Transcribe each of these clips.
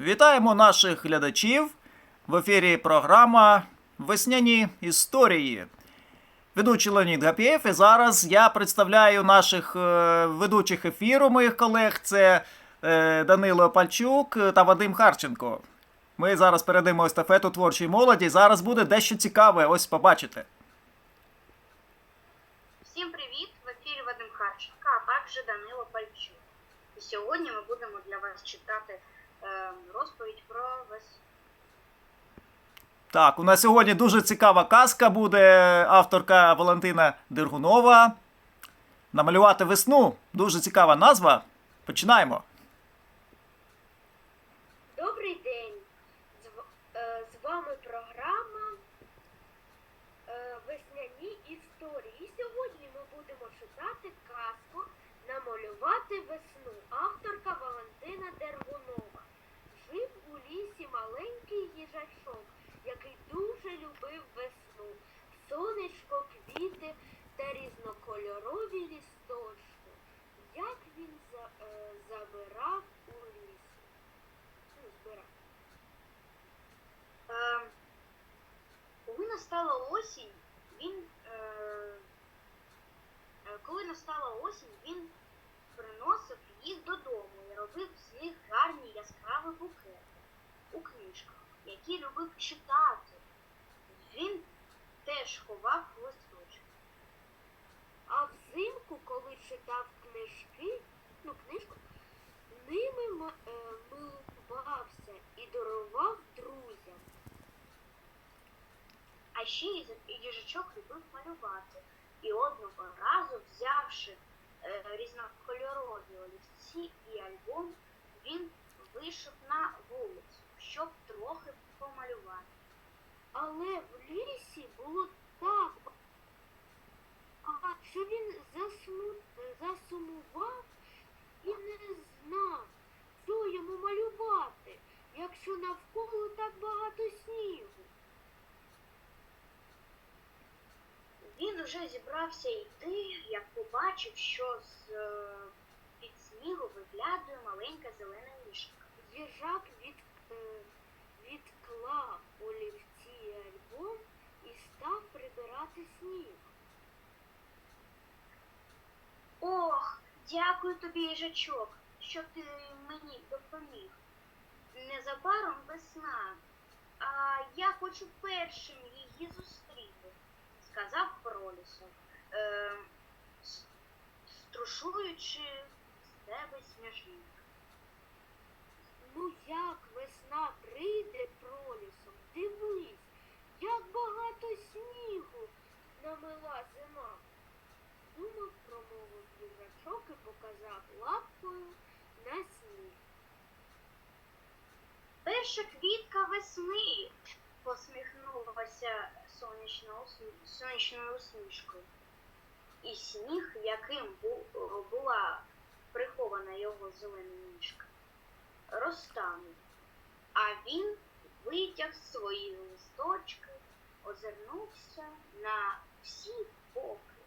Вітаємо наших глядачів. В ефірі програма Весняні історії. Ведучий Леонід Гапєєв. І зараз я представляю наших е, ведучих ефіру, моїх колег. Це е, Данило Пальчук та Вадим Харченко. Ми зараз передаємо естафету творчій молоді. Зараз буде дещо цікаве. Ось побачите. Всім привіт! В ефірі Вадим Харченко, а також Данило Пальчук. І сьогодні ми будемо для вас читати розповідь про вес... Так, у нас сьогодні дуже цікава казка буде авторка Валентина Дергунова. Намалювати весну. Дуже цікава назва. Починаємо. Добрий день! З, в- е, з вами програма е, Весняні історії. І сьогодні ми будемо читати казку Намалювати весну. Авторка Валентина Дергунова. Жив у лісі маленький їжачок, який дуже любив весну. Сонечко, квіти та різнокольорові лісточки. Як він за, е, забирав у лісі. Ну, збирав. Е, коли настала осінь, він. Е, е, коли настала осінь, він приносив їх додому і робив з них гарні яскраві букети у книжках, які любив читати. Він теж ховав листочки. А взимку, коли читав книжки, ну книжку, ними е, милувався і дарував друзям. А ще їжачок любив малювати. І одного разу, взявши е, різнокольорові олівці і альбом, він вийшов на вулицю, щоб трохи помалювати. Але в лісі було так, а що він засну, засумував і не знав, що йому малювати, якщо навколо так багато снігу. Він уже зібрався йти, як побачив, що з е, під снігу виглядає маленька зелена мішка. Їжак від, е, відклав олівці альбом і став прибирати сніг. Ох, дякую тобі, їжачок, що ти мені допоміг. Незабаром весна, а я хочу першим її зустріти, сказав пролісок, е, струшуючи з себе сніжинок. Ну як весна прийде пролісом, дивись, як багато снігу намила зима. Думав, промовив їжачок і показав лапкою на сніг. Перша квітка весни, посміхнулася сонячною усмішкою. І сніг, яким була прихована його зелена ніжка, розтанув. А він витяг свої листочки, озирнувся на всі боки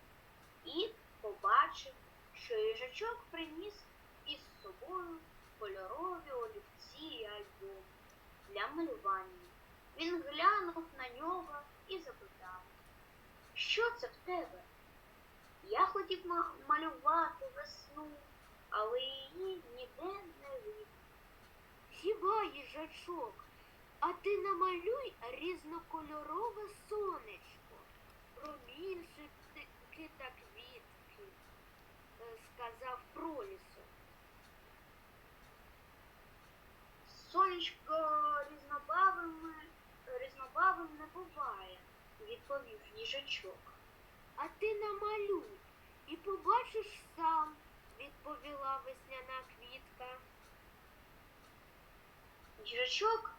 і побачив, що їжачок приніс із собою кольорові олівці і альбом для малювання. Він глянув на нього і запитав, що це в тебе? Я хотів малювати весну, але її ніде не видно. Хіба їжачок? А ти намалюй різнокольорове сонечко, промінчики та квітки, е, сказав пролісок. Сонечко різнобавими, різнобавим не буває, відповів їжачок. А ти намалюй і побачиш сам, відповіла весняна квітка. Їжачок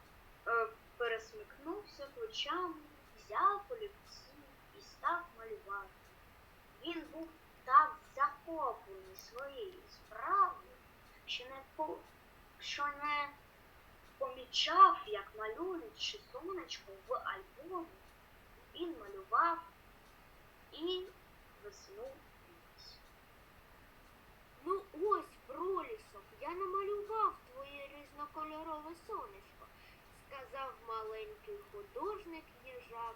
е, пересмикнувся плечами, взяв олівці і став малювати. Він був так захоплений своєю справою, що не, по, що не помічав, як малюючи сонечко в альбомі, він малював і весну ніч. Ну ось, пролісок, я намалював різнокольорові різнокольорове сонечко, сказав маленький художник їжак,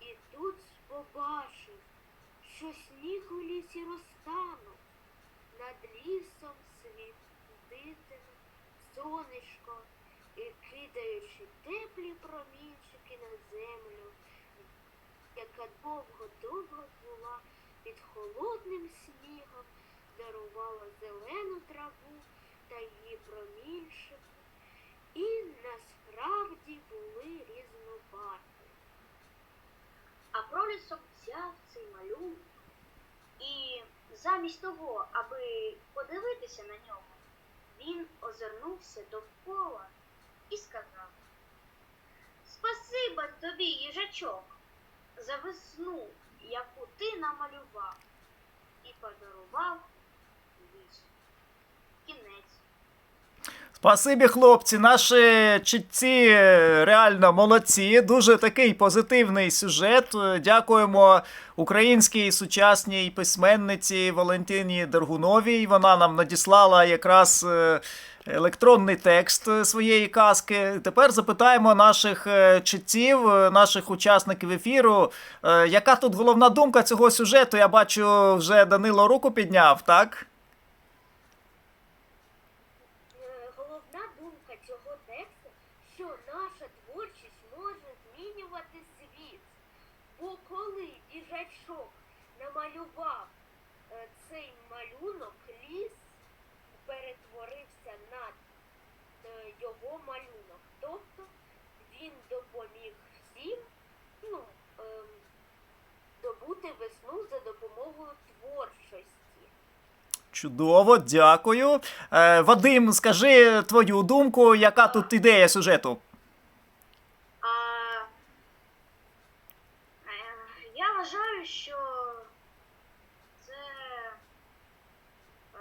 і тут побачив, що сніг у лісі розтанув, над лісом світитиме сонечко і кидаючи теплі промінчики на землю, яка довго-довго була під холодним снігом, дарувала зелену траву та її промінчики, і насправді були різнобарвні. А пролісок взяв цей малюнок і замість того, аби подивитися на нього, він озирнувся довкола і сказав Спасибо тобі, їжачок, за весну, яку ти намалював, і подарував ліс. Кінець. Спасибі, хлопці. Наші чітці е, реально молодці. Дуже такий позитивний сюжет. Е, Дякуємо українській сучасній письменниці Валентині Дергуновій. Вона нам надіслала якраз е, електронний текст своєї казки. Тепер запитаємо наших читців, наших учасників ефіру. Яка тут головна думка цього сюжету? Я бачу, вже Данило руку підняв, так? Е, Головна думка цього тексту, що наша творчість може змінювати світ. Бо коли їжачок намалював е, цей малюнок, ліс перетворився на е, його малюнок. Тобто він допоміг всім ну, ем, добути весну за допомогою творчості. Чудово, дякую. Е, Вадим, скажи твою думку, яка тут ідея сюжету? А, е, я вважаю, що це е,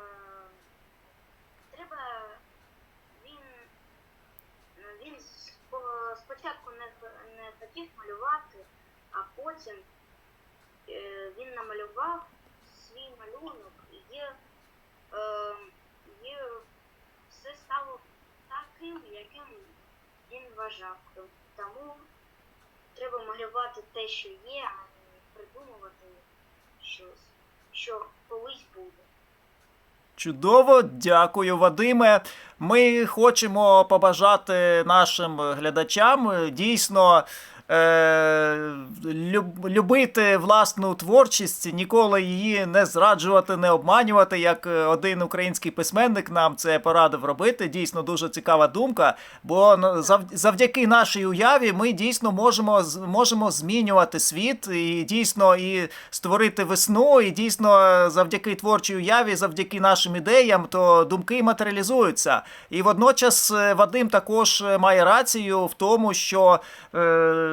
треба він, він спо- спочатку не, не хотів малювати, а потім е, він намалював свій малюнок і є, е, є все стало таким, яким він вважав. Тому треба малювати те, що є, придумувати щось, що колись буде. Чудово, дякую, Вадиме. Ми хочемо побажати нашим глядачам дійсно е, люб- любити власну творчість, ніколи її не зраджувати, не обманювати, як е, один український письменник нам це порадив робити. Дійсно дуже цікава думка. Бо ну, зав- завдяки нашій уяві ми дійсно можемо, можемо змінювати світ і дійсно і створити весну, і дійсно е, завдяки творчій уяві, завдяки нашим ідеям, то думки матеріалізуються. І водночас е, Вадим також має рацію в тому, що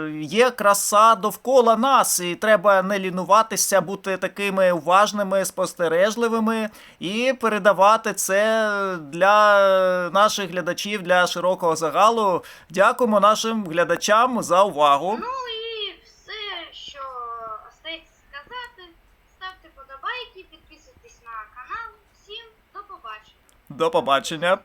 є краса довкола нас, і треба не лінуватися, бути такими уважними, спостережливими і передавати це для наших глядачів, для широкого загалу. Дякуємо нашим глядачам за увагу. Ну і все, що остається сказати, ставте подобайки, підписуйтесь на канал. Всім до побачення. До побачення.